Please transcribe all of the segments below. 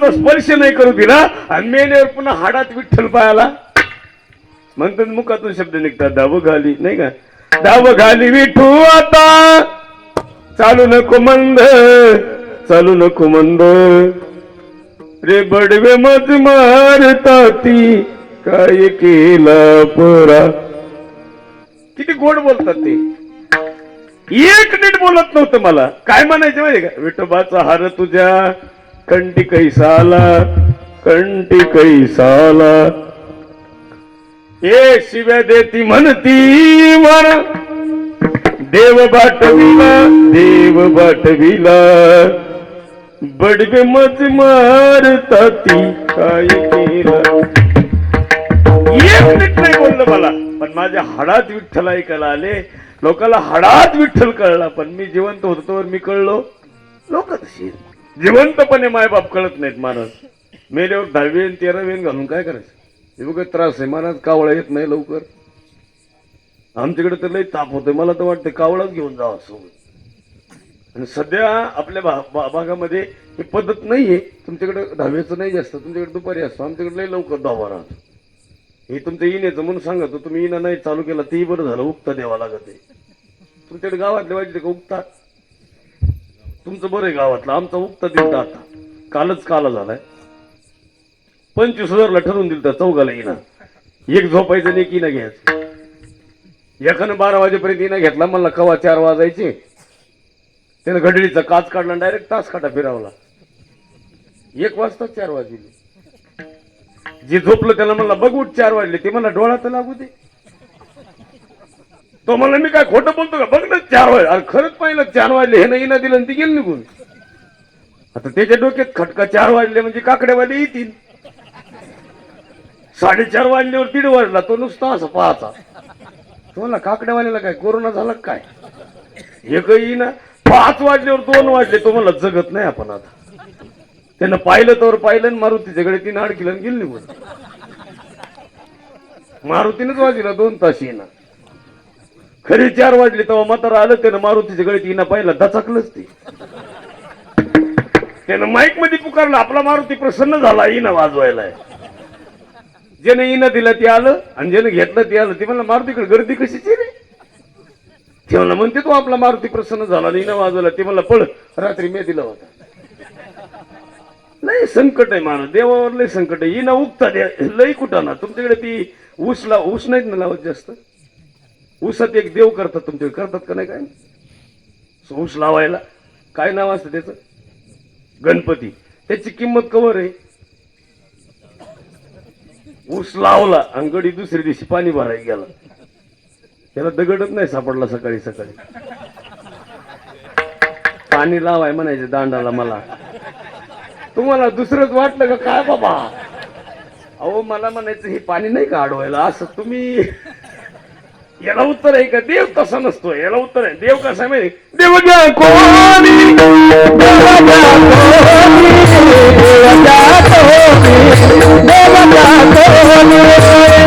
तो स्पर्श नाही करू दिला. आणि मेल्यावर पुन्हा हाडात विठ्ठल पायाला. म्हणतात मुखातून शब्द निघतात दाव घाली. नाही का? दाव घाली विठू आता. चालू नको मंद. चालू नको मंद. रे बडवे मज मारता ती. काय केला पोरा. किती गोड बोलतात ते. एक नीट बोलत नव्हतं मला. काय म्हणायचं माहिती का? विठोबाचा हार तुझ्या. कंटी कैसाला कंटी कैसाला ए शिव्या देती म्हणती म्हण देव बाटविला देव बाटविला। बडवे मज मारता ती काय केला? एक मिनिट नाही बोललं मला पण माझ्या हाडात विठ्ठल ऐकायला आले. लोकांना हाडात विठ्ठल कळला पण मी जिवंत होतो तोवर मी कळलो. लोक तशी. जिवंतपणे मायबाप कळत नाहीत महाराज मेल्यावर दहावी आणि तेरावी घालून काय करायचं? हे बघ त्रास आहे. महाराज कावळा येत नाही लवकर. आमच्याकडे तर लई ताप होतोय. मला तर वाटतं कावळाच घेऊन जावा सोबत. आणि सध्या आपल्या भा- भा- भागामध्ये ही पद्धत नाही आहे तुमच्याकडे दहावीचं नाही जास्त. तुमच्याकडे दुपारी असतो. आमच्याकडे लई लवकर दहावा राहतो. हे तुमचं येण्याचं म्हणून सांगतो. तुम्ही येणं नाही चालू केला तेही बरं झालं. उगता द्यावा लागत आहे. तुमच्याकडे गावातले वाजले का उगतात तुमचं बरं आहे गावातलं. आमचा उगता दिलता आता. कालच काला झालाय. पंचवीस हजारला ठरवून दिलता चौघाला येणं एक झोपायचं आणि एक येणं घ्यायचं. एकानं बारा वाजेपर्यंत येणं घेतला. मला कवा चार वाजायचे. त्यानं घडीचा काच काढला डायरेक्ट तास काटा फिरावला. एक वाजता चार वाजले. जे झोपलं त्याला म्हणला बघ चार वाजले. ते मला डोळा तर लागू दे. तो म्हणला मी काय खोटं बोलतो का? बघ ना चार वाजले अरे खरंच पाहिलं चार वाजले हे नाही ना दिलं आणि ती गेली निघून. आता त्याच्या डोक्यात खटका चार वाजले म्हणजे काकड्यावाले येतील. साडेचार वाजल्यावर दीड वाजला तो नुसता असं पाहाचा तो म्हणला काकड्यावाल्याला काय कोरोना झाला काय? हे काही ना पाच वाजल्यावर दोन वाजले तो म्हणला जगत नाही आपण आता. त्यानं पाहिलं तर पाहिलं आणि मारुतीच्याकडे तीन अडकिलं आणि गेली निघून. मारुतीनंच वाजला दोन तास येणार खरी चार वाजले तेव्हा म्हातारा आलं त्यानं मारुतीच्या गळीत येणं पाहिलं दचकलंच ते. त्यानं माईकमध्ये पुकारलं आपला मारुती प्रसन्न झाला येणं वाजवायला ज्याने येणं दिलं ते आलं आणि ज्याने घेतलं ते आलं. ते म्हणलं मारुतीकडे गर्दी कशीची रे? ते म्हणलं म्हणते तो आपला मारुती प्रसन्न झाला आणि वाजवायला. वाजवला ते म्हणलं पळ रात्री मी दिला होता. लय संकट आहे माणूस देवावर लय संकट आहे. येणं उगता द्या लय कुठं ना तुमच्याकडे ती ऊस ला ऊस नाहीत ना लावत जास्त? ऊसात एक देव करतात तुमचे करतात का नाही काय? ऊस लावायला. काय नाव असतं त्याचं? गणपती. त्याची किंमत कवर आहे. ऊस लावला अंगडी गडी दुसऱ्या दिवशी पाणी भरायला गेला. त्याला दगडच नाही सापडला सकाळी सकाळी. पाणी लावाय म्हणायचे दांडाला मला. तुम्हाला दुसरंच वाटलं का? काय बाबा? अहो मला म्हणायचं हे पाणी नाही का अडवायला असं तुम्ही याला उत्तर आहे का? देव तसा नसतो? याला उत्तर आहे. देव कसा माहिती? देव कोणी? देव कोणी?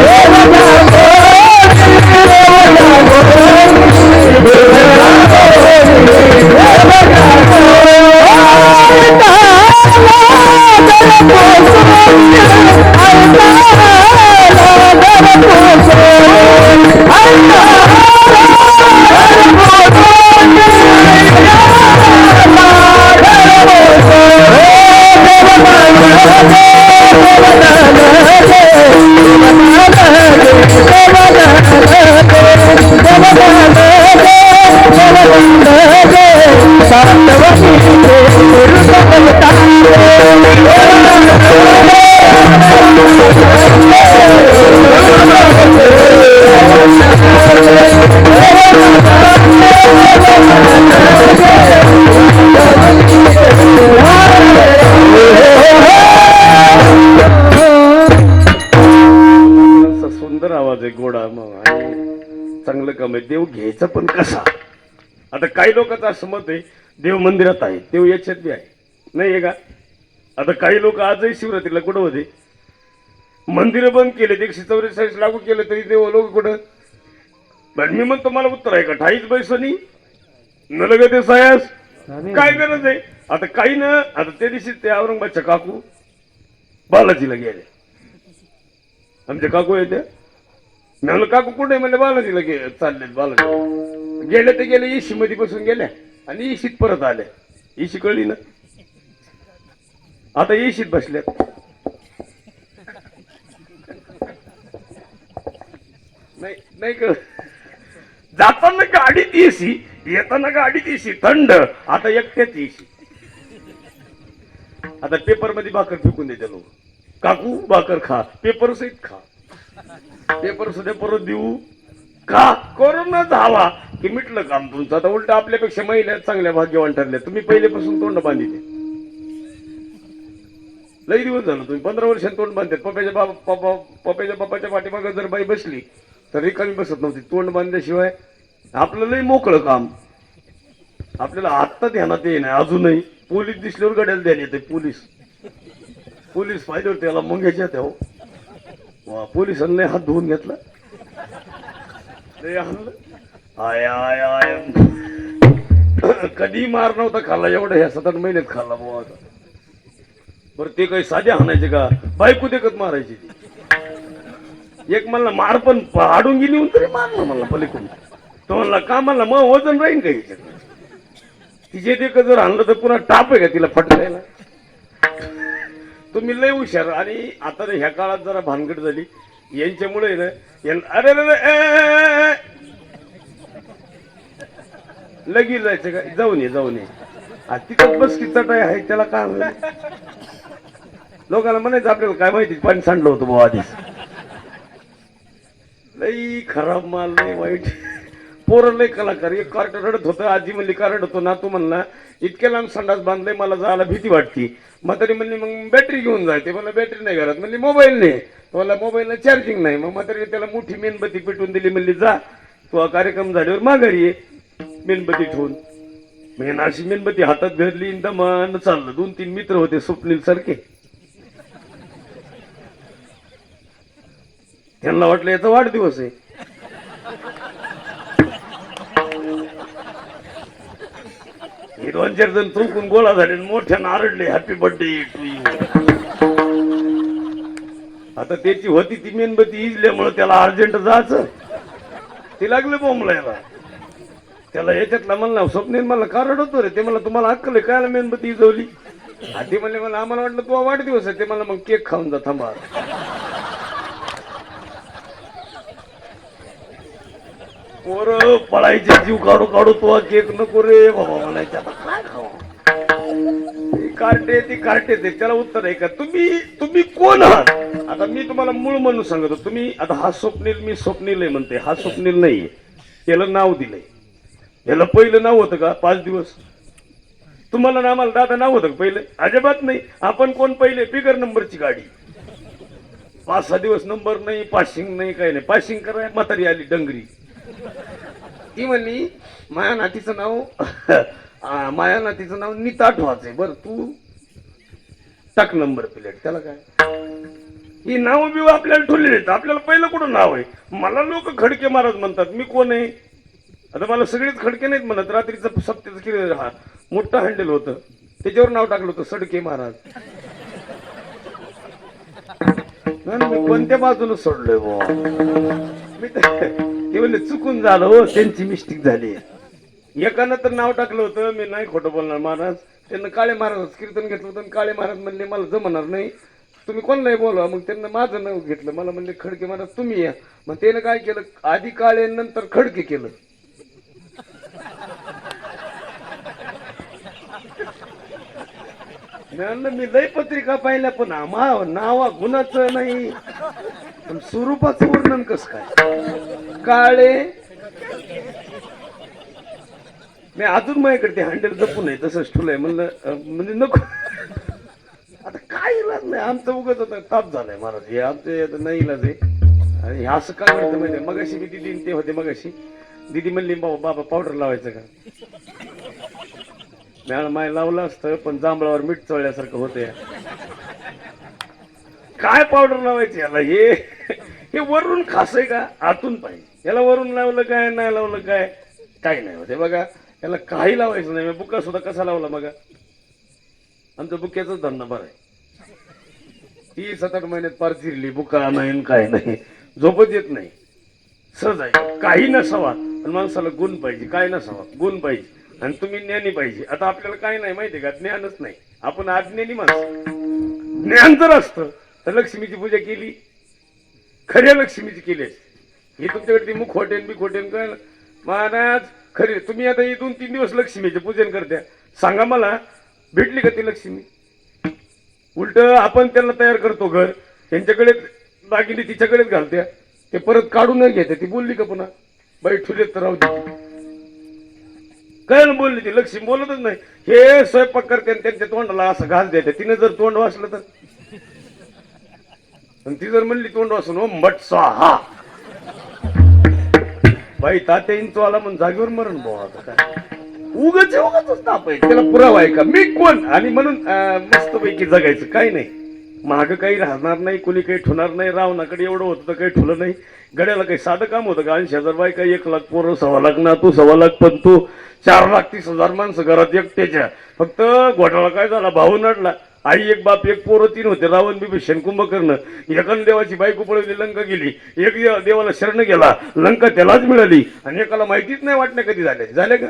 घ्यायचा पण कसा? आता काही लोकांचं असं मत आहे देव मंदिरात आहे देव याच्यात बी आहे. नाही आहे का? आता काही लोक आजही शिवरात्रीला कुठं होते? मंदिरं बंद केले एकशे चौवेचाळीस लागू केले तरी देव लोक कुठं? पण मी म्हणतो मला उत्तर आहे का? ठाईच बैसनी न लगते सायास. काय गरज आहे? आता काही ना आता त्या दिवशी ते औरंगाबादच्या काकू बालाजीला गेले. आमच्या काकू आहे त्या मी म्हणलं काकू कुठे म्हणले बालाजीला गे चालले बालाजी. गेले ते गेले इशी मध्ये बसून गेल्या आणि इशीत परत आल्या इशी कळली ना? आता इशीत बसल्यात. नाही नाही कळ जाताना गाडीत एसी येताना गाडीत एसी थंड. आता एकट्याच एसी आता पेपरमध्ये भाकर फेकून देते लोक. काकू भाकर खा. पेपर सहित खा. पेपर सुद्धा परत देऊ. का? कोरोना झाला की मिटलं काम तुमचं. आता उलट आपल्यापेक्षा महिला चांगल्या भाग्यवान ठरल्या तुम्ही पहिलेपासून तोंड बांधिले लई दिवस झालं तुम्ही. पंधरा वर्षांनी तोंड बांधतात. पप्याच्या बाबा पप्पा पप्याच्या बापाच्या पाठीमागे जर बाई बसली तर रिकामी बसत नव्हती. तोंड बांधल्याशिवाय आपलं लई मोकळं काम. आपल्याला आत्ता ध्यानात ये नाही अजूनही. पोलीस दिसल्यावर गड्याला ध्यान येते पोलीस. पोलीस पाहिजे त्याला मंग्याच्या त्या हो. वा पोलिसांनी हात धुवून घेतला. आय आय आय. कधी मार नव्हता खाल्ला एवढा ह्या सात आठ महिन्यात खाल्ला बुवा आता. बरं ते काही साध्या हाणायचे का? बायको देखत मारायची. एक म्हणला मार पण आडून गेली होऊन तरी मारलं म्हणला पलीकडून. तो म्हणला का? म्हणला मग वजन राहीन का तिचे ते जर आणलं तर पुन्हा टाप आहे का तिला फटकायला? तुम्ही लय हुशार. आणि आता ह्या काळात जरा भानगड झाली. यांच्यामुळे ना अरे अरे, अरे, जायचं का? जाऊन ये जाऊन ये. आ, बस किचट आहे त्याला काय लोकांना म्हणायचं आपल्याला काय माहिती? पाणी सांडलं होतं भाऊ आधीच. लई खराब माल लई वाईट. पोरं लय कलाकार. एक कार्ट रडत होतं आजी म्हणली का रडतो ना तू म्हणला इतक्या लांब संडास बांधले मला जायला भीती वाटती. म्हातारी म्हणली मग बॅटरी घेऊन जाय. ते मला बॅटरी नाही घरात. म्हणली मोबाईल नाही. मला मोबाईलला चार्जिंग नाही. मग म्हातारी त्याला मोठी मेणबत्ती पेटवून दिली. म्हणली जा तू हा कार्यक्रम झाल्यावर माघारी ये मेणबत्ती ठेवून. मी अशी मेणबत्ती हातात घरली दमान चाललं. दोन तीन मित्र होते स्वप्नील सारखे. त्यांना वाटलं याचा वाढदिवस आहे. दोन चार जण चौकून गोळा झाले आणि मोठ्यानं आरडले हॅपी बर्थडे टू यू आता त्याची होती ती मेणबत्ती इजल्यामुळे त्याला अर्जंट जायचं. ते लागले बोंबलायला. त्याला याच्यातला म्हणला स्वप्नेन मला कारड होतो रे. ते मला तुम्हाला अक्कल आहे कायला मेणबत्ती इजवली? हा, म्हणले मला आम्हाला वाटलं तुला वाढदिवस आहे. ते मला मग केक खाऊन जा थांबा. पोर पळायचे जीव काढू काढू तो केक नको रे. बाबा म्हणायचे आता काय ती कार्टे ती कार्टे ते. त्याला उत्तर आहे का तुम्ही तुम्ही कोण आहात? आता मी तुम्हाला मूळ म्हणून सांगतो. तुम्ही आता हा स्वप्नील मी स्वप्नील आहे म्हणते हा स्वप्नील नाही त्याला नाव दिलंय. याला पहिलं नाव होतं का? पाच दिवस. तुम्हाला ना आम्हाला दादा नाव होतं का पहिलं? अजिबात नाही. आपण कोण पहिले? बिगर नंबरची गाडी. पाच सहा दिवस नंबर नाही पासिंग नाही काही नाही. पासिंग कराय म्हातारी आली डंगरी. ती म्हणली माया नातीचं नाव माया नातीचं नाव नीता व्हायचंय आहे बरं तू टाक नंबर प्लेट. त्याला काय? ही नाव बिव आपल्याला ठेवलेली आहेत. आपल्याला पहिलं कुठं नाव आहे? मला लोक खडके महाराज म्हणतात. मी कोण आहे? आता मला सगळेच खडके नाहीत म्हणत. रात्रीचं सत्याचं किती हा मोठं हँडल होतं. त्याच्यावर नाव टाकलं होतं सडके महाराज. नाही, मी कोणत्या बाजूला सोडलोय बुवा? मी ते म्हणले चुकून झालं हो त्यांची मिस्टेक झाली. एकानं तर नाव टाकलं होतं मी नाही खोटं बोलणार महाराज. त्यांना काळे महाराज कीर्तन घेतलं होतं आणि काळे महाराज म्हणले मला जमणार नाही. तुम्ही कोणलाही बोलवा. मग त्यांना माझं नाव घेतलं. मला म्हणले खडके महाराज तुम्ही या. मग त्यानं काय केलं? आधी काळे नंतर खडके केलं. मी म्हणलं, मी लय पत्रिका पाहिल्या पण आम्हा नावा गुणाचं नाही. पण स्वरूपाचं वर्णन कस काय? काळे मी अजून माझ्याकडे ते हँडल जपून आहे तसंच ठुलंय म्हणलं म्हणजे नको. आता काय इलाज नाही आमचं उगत आता ताप झालाय महाराज. हे आमचे आता नाही इलाज आहे. आणि हे असं काय म्हणतं माहिती मगाशी मी दिदी ते होते मगाशी. दिदी म्हणली बाबा बाबा पावडर लावायचं का? मॅडम माय लावलं असतं पण जांभळावर मीठ चळल्यासारखं होतं काय पावडर लावायची याला? हे हे वरून खास आहे का? आतून पाहिजे. याला वरून लावलं काय नाही लावलं काय? काही नाही होते. बघा याला काही लावायचं नाही. बुक्का सुद्धा कसा लावला बघा? आमचा बुक्याचाच धंदा बरं आहे. ती सात आठ महिन्यात पार फिरली बुका नाही काय नाही. झोपत येत नाही. सहज आहे. काही नसावा. आणि माणसाला गुण पाहिजे. काय नसावा? गुण पाहिजे. आणि तुम्ही ज्ञानी पाहिजे. आता आपल्याला काय नाही माहिती का? ज्ञानच नाही. आपण अज्ञानी माणसं. ज्ञान जर असतं तर लक्ष्मीची पूजा केली. खऱ्या लक्ष्मीची केली असते. ही तुमच्याकडे ती मुख होटेन बी खोटेन कळलं महाराज खरी तुम्ही आता इथून दोन तीन दिवस लक्ष्मीचे पूजन करत्या. सांगा मला भेटली का ती लक्ष्मी? उलट आपण त्यांना तयार करतो घर. त्यांच्याकडे दागिने तिच्याकडेच घालत्या. ते परत काढून नाही घेते. ती बोलली का पुन्हा? बाई ठुलेत तर राहू दे. काय बोलली ती लक्ष्मी? बोलतच नाही. हे स्वयंपाक करते आणि त्यांच्या तोंडाला असं घास द्यायचं. तिने जर तोंड वाचलं तर? ती जर म्हणली तोंड वाचून मटसा हा बाई तात्या इंचो आला म्हणून जागेवर मरण भाऊ आता काय? उगच उगच ताप त्याला पुरावा आहे का? मी कोण? आणि म्हणून मस्त पैकी जगायचं काही नाही. माग काही राहणार नाही कोणी काही ठुणार नाही रावणाकडे एवढं होतं तर काही ठुलं नाही. गड्याला काही साधं काम होतं का? ऐंशी हजार काही एक लाख पोरं सव्वा लाख ना तू सव्वा लाख पण तू चार लाख तीस हजार माणसं घरात एकट्याच्या. फक्त घोटाळा काय झाला? भाऊ नडला. आई एक बाप एक पोरं तीन होते. रावण बिभीषण कुंभकर्ण. एकाला देवाची बायको पळवली लंका गेली. एक देवाला शरण गेला. लंका त्यालाच मिळाली. आणि एकाला माहितीच नाही वाटण्या कधी झाल्या. झाल्या का?